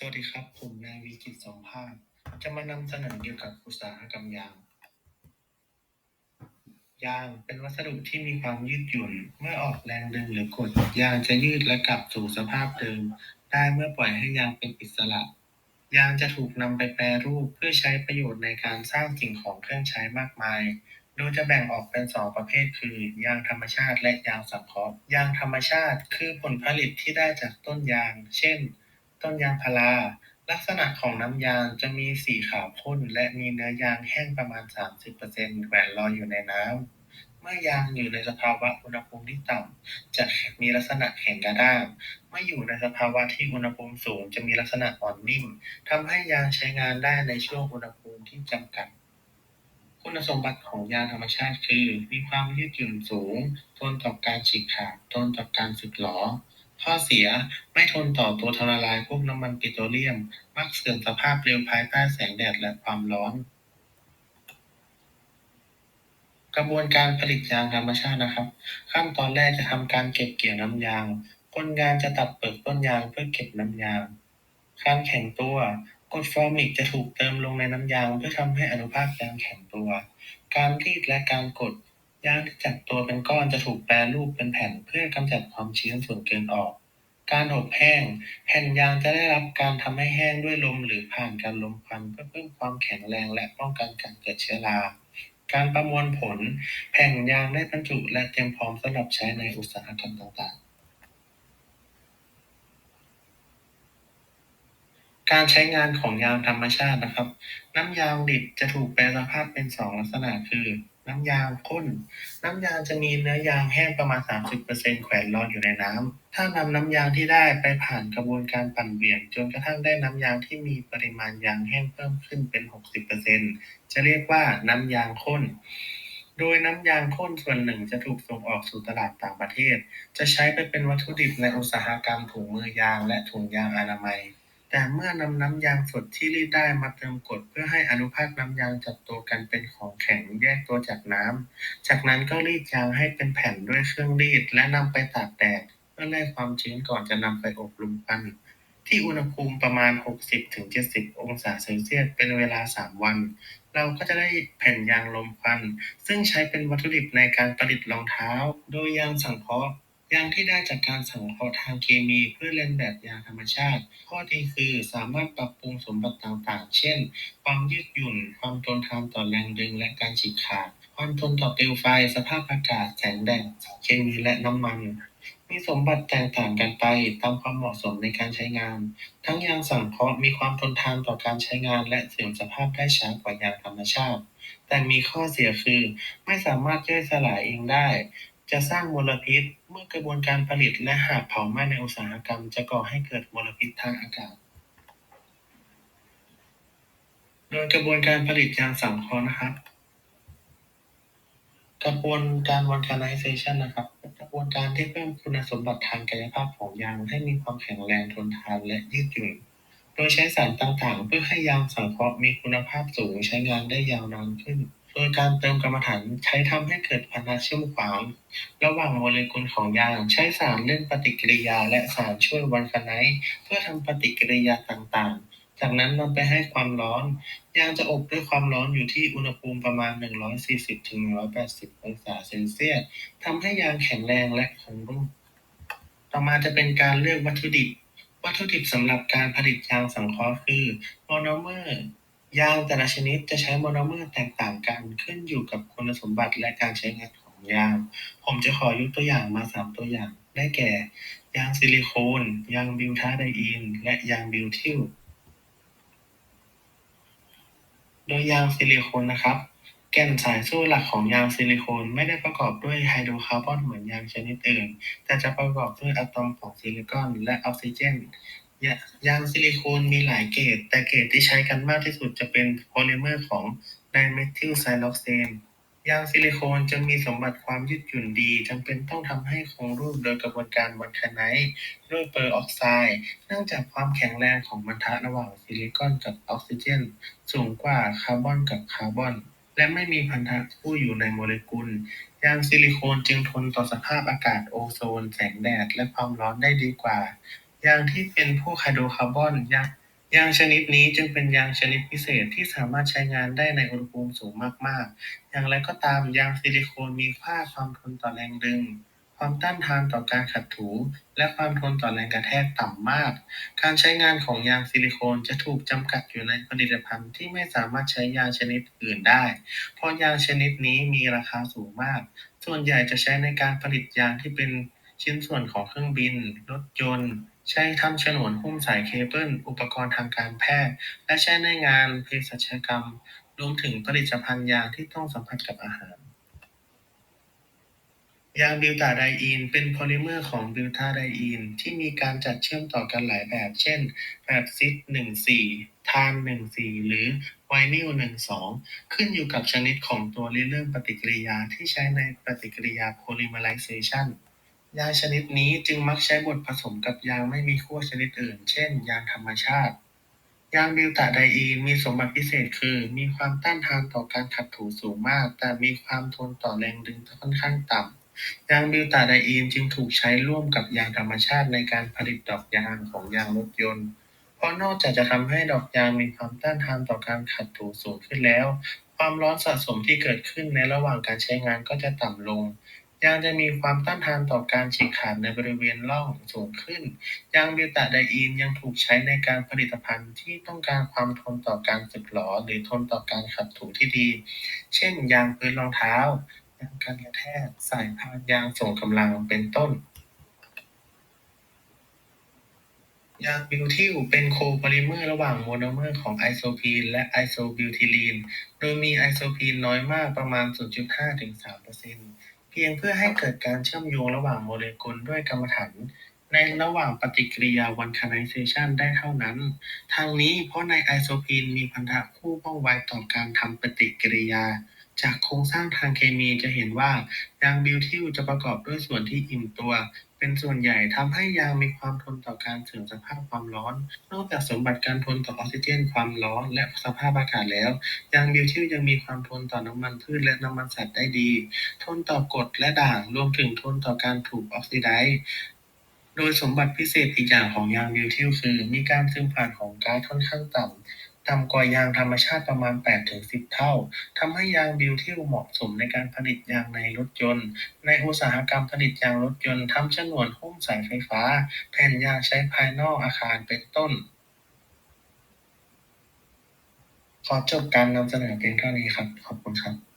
สวัสดีครับ ผมนายวิจิตสองภาค จะมานำเสนอเกี่ยวกับอุตสาหกรรมยาง ยางเป็นวัสดุที่มีความยืดหยุ่น เมื่อออกแรงดึงหรือกด ยางจะยืดและกลับสู่สภาพเดิม ได้เมื่อปล่อยให้ยางเป็นอิสระ ยางจะถูกนำไปแปรรูปเพื่อใช้ประโยชน์ในการสร้างสิ่งของเครื่องใช้มากมายโดยจะแบ่งออกเป็นสองประเภทคือยางธรรมชาติและยางสังเคราะห์ ยางธรรมชาติคือผลผลิตที่ได้จากต้นยาง เช่น ต้นยางพารา ลักษณะของน้ำยางจะมีสีขาวข้นและมีเนื้อยางแห้งประมาณ30%แขวนลอยอยู่ในน้ำ เมื่อยางอยู่ในสภาวะอุณหภูมิที่ต่ำ จะมีลักษณะแข็งกระด้าง เมื่ออยู่ในสภาวะที่อุณหภูมิสูง จะมีลักษณะอ่อนนิ่มทำให้ยางใช้งานได้ในช่วงอุณหภูมิที่จำกัดคุณสมบัติของยางธรรมชาติคือ มีความยืดหยุ่นสูง ทนต่อการฉีกขาด ทนต่อการสึกหรอ ข้อเสีย ไม่ทนต่อตัวทำละลายพวกน้ำมันปิโตรเลียม มักเสื่อมสภาพเร็วภายใต้แสงแดดและความร้อน กระบวนการผลิตยางธรรมชาตินะครับ ขั้นตอนแรกจะทำการเก็บเกี่ยวน้ำยาง คนงานจะตัดเปลือกต้นยางเพื่อเก็บน้ำยาง การแข็งตัวกรดฟอร์มิกจะถูกเติมลงในน้ำยางเพื่อทำให้อนุภาคยางแข็งตัว การรีดและการกด ยางที่จับตัวเป็นก้อนจะถูกแปรรูปเป็นแผ่นเพื่อกำจัดความชื้นส่วนเกินออก การอบแห้ง แผ่นยางจะได้รับการทำให้แห้งด้วยลมหรือผ่านการลมควันเพื่อเพิ่มความแข็งแรงและป้องกันการเกิดเชื้อรา การประมวลผล แผ่นยางได้บรรจุและเตรียมพร้อมสำหรับใช้ในอุตสาหกรรมต่างๆการใช้งานของยางธรรมชาตินะครับ น้ำยางดิบจะถูกแปลสภาพเป็นสองลักษณะคือ น้ำยางข้น น้ำยางจะมีเนื้อยางแห้งประมาณ 30%แขวนลอยอยู่ในน้ำ ถ้านำน้ำยางที่ได้ไปผ่านกระบวนการปั่นเบี่ยง จนกระทั่งได้น้ำยางที่มีปริมาณยางแห้งเพิ่มขึ้นเป็น 60%จะเรียกว่าน้ำยางข้น โดยน้ำยางข้นส่วนหนึ่งจะถูกส่งออกสู่ตลาดต่างประเทศ จะใช้ไปเป็นวัตถุดิบในอุตสาหกรรมถุงมือยางและถุงยางอนามัย แต่เมื่อนำน้ำยางสดที่รีดได้มาเติมกรดเพื่อให้อนุภาคน้ำยางจับตัวกันเป็นของแข็งแยกตัวจากน้ำ จากนั้นก็รีดยางให้เป็นแผ่นด้วยเครื่องรีด และนำไปตากแดดเพื่อแลกความชื้นก่อนจะนำไปอบรมควันที่อุณหภูมิประมาณ 60-70 องศาเซลเซียส เป็นเวลา 3 วัน เราก็จะได้แผ่นยางลมควัน ซึ่งใช้เป็นวัตถุดิบในการผลิตรองเท้า โดยยางสังเคราะห์ ยางที่ได้จากการสังเคราะห์ทางเคมีเพื่อเลียนแบบยางธรรมชาติ ข้อดีคือสามารถปรับปรุงสมบัติต่างๆ เช่น ความยืดหยุ่น ความทนทานต่อแรงดึงและการฉีกขาด ความทนต่อเปลวไฟ สภาพอากาศ แสงแดดเคมีและน้ำมัน มีสมบัติแตกต่างกันไปตามความเหมาะสมในการใช้งาน ทั้งยางสังเคราะห์มีความทนทานต่อการใช้งาน และเสื่อมสภาพได้ช้ากว่ายางธรรมชาติ แต่มีข้อเสียคือไม่สามารถย่อยสลายเองได้ จะสร้างมลพิษ เมื่อกระบวนการผลิตและหากเผาไหม้ในอุตสาหกรรม จะก่อให้เกิดมลพิษทางอากาศ โดยกระบวนการผลิตยางสังเคราะห์นะครับ กระบวนการ vulcanization นะครับ กระบวนการที่เพิ่มคุณสมบัติทางกายภาพของยางให้มีความแข็งแรงทนทานและยืดหยุ่น โดยใช้สารต่างๆ เพื่อให้ยางสังเคราะห์มีคุณภาพสูงใช้งานได้ยาวนานขึ้น ดยการเติมกรรมฐานใช้ทำให้เกิดพันธะเชื่อมขวางระหว่างโมเลกุลของยาง ใช้สารเล่นปฏิกิริยา และสารช่วยวัลคาไนซ์เพื่อทำปฏิกิริยาต่างๆ จากนั้นนำไปให้ความร้อน ยางจะอบด้วยความร้อนอยู่ที่อุณหภูมิประมาณ 140-180 องศาเซลเซียสทำให้ยางแข็งแรงและคงรูปต่อมาจะเป็นการเลือกวัตถุดิบ วัตถุดิบสำหรับการผลิตยางสังเคราะห์คือโมโนเมอร์ ยางแต่ละชนิดจะใช้โมโนเมอร์แตกต่างกัน ขึ้นอยู่กับคุณสมบัติและการใช้งานของยาง ผมจะขอยกตัวอย่างมา3ตัวอย่าง ได้แก่ ยางซิลิโคน ยางบิวทาไดอีน และยางบิวทิล โดยยางซิลิโคนนะครับ แก่นสายโซ่หลักของยางซิลิโคนไม่ได้ประกอบด้วยไฮโดรคาร์บอนเหมือนยางชนิดอื่น แต่จะประกอบด้วยอะตอมของซิลิคอนและออกซิเจน ยายางซิลิโคนมีหลายเกรด แต่เกรดที่ใช้กันมากที่สุดจะเป็นโพลิเมอร์ของไดเมทิลไซลอกเซนยางซิลิโคนจะมีสมบัติความยืดหยุ่นดีจำเป็นต้องทำให้คงรูปโดยกระบวนการวัคไนซ์ด้วยเปอร์ออกไซด์เนื่องจากความแข็งแรงของบรรทัดระหว่างซิลิคอนกับออกซิเจน สูงกว่าคาร์บอนกับคาร์บอน และไม่มีพันธะคู่อยู่ในโมเลกุล ยางซิลิโคนจึงทนต่อสภาพอากาศโอโซน แสงแดด และความร้อนได้ดีกว่า ยางที่เป็นพวกไฮโดรคาร์บอนยางยางชนิดนี้จึงเป็นยางชนิดพิเศษที่สามารถใช้งานได้ในอุณหภูมิสูงมาก ๆ อย่างไรก็ตาม ยางซิลิโคนมีค่าความทนต่อแรงดึง ความต้านทานต่อการขัดถู และความทนต่อแรงกระแทกต่ำมาก การใช้งานของยางซิลิโคนจะถูกจำกัดอยู่ในผลิตภัณฑ์ที่ไม่สามารถใช้ยางชนิดอื่นได้ เพราะยางชนิดนี้มีราคาสูงมาก ส่วนใหญ่จะใช้ในการผลิตยางที่เป็นชิ้นส่วนของเครื่องบิน รถยนต์ ใช้ทำฉนวนหุ้มสายเคเบิล อุปกรณ์ทางการแพทย์ และใช้ในงานเภสัชกรรม รวมถึงผลิตภัณฑ์ยาที่ต้องสัมผัสกับอาหาร ยางบิวตาไดอีน เป็นโพลิเมอร์ของบิวตาไดอีน ที่มีการจัดเชื่อมต่อกันหลายแบบ เช่น แบบซิส1,4ทาน1,4 หรือไวนิล1,2 ขึ้นอยู่กับชนิดของตัวริเริ่มปฏิกิริยาที่ใช้ในปฏิกิริยาโพลิเมอไรเซชัน ยาชนิดนี้จึงมักใช้บดผสมกับยางไม่มีขั้วชนิดอื่น เช่น ยางธรรมชาติ ยางบิวตาไดอีนมีสมบัติพิเศษคือ มีความต้านทานต่อการขัดถูสูงมาก แต่มีความทนต่อแรงดึงค่อนข้างต่ำ ยางบิวตาไดอีนจึงถูกใช้ร่วมกับยางธรรมชาติในการผลิตดอกยางของยางรถยนต์ เพราะนอกจากจะทำให้ดอกยางมีความต้านทานต่อการขัดถูสูงขึ้นแล้ว ความร้อนสะสมที่เกิดขึ้นในระหว่างการใช้งานก็จะต่ำลง ยางจะมีความต้านทานต่อการฉีกขาดในบริเวณร่องสูงขึ้น ยางบิวตาไดอีนยังถูกใช้ในการผลิตภัณฑ์ที่ต้องการความทนต่อการสึกหรอหรือทนต่อการขัดถูที่ดี เช่น ยางพื้นรองเท้า ยางกันกระแทก สายพานยางส่งกำลัง เป็นต้น ยางบิวทิลเป็นโคโพลิเมอร์ระหว่างโมโนเมอร์ของไอโซพีนและไอโซบิวทิลีน โดยมีไอโซพีนน้อยมากประมาณ 0.5ถึง3%เพียงเพื่อให้เกิดการเชื่อมโยงระหว่างโมเลกุลด้วยกรรมฐานในระหว่างปฏิกิริยาวันคาไนเซชันได้เท่านั้นทางนี้เพราะในไอโซพีนมีพันธะคู่ว่องไวต่อการทำปฏิกิริยา จากโครงสร้างทางเคมีจะเห็นว่ายางบิวทิลจะประกอบด้วยส่วนที่อิ่มตัวเป็นส่วนใหญ่ทำให้ยางมีความทนต่อการเสื่อมสภาพความร้อน นอกจากสมบัติการทนต่อออกซิเจน ความร้อนและสภาพอากาศแล้ว ยางบิวทิลยังมีความทนต่อน้ำมันพืชและน้ำมันสัตว์ได้ดี ทนต่อกรดและด่างรวมถึงทนต่อการถูกออกซิไดซ์โดยสมบัติพิเศษอีกอย่างของยางบิวทิลคือ มีการซึมผ่านของก๊าซค่อนข้างต่ำ ต่ำกว่ายางธรรมชาติประมาณ 8-10 เท่า ทำให้ยางบิวทิลเหมาะสมในการผลิตยางในรถยนต์ ในอุตสาหกรรมผลิตยางรถยนต์ทำฉนวนหุ้มสายไฟฟ้า แผ่นยางใช้ภายนอกอาคารเป็นต้น ขอจบการนำเสนอเพียงเท่านี้ครับ ขอบคุณครับ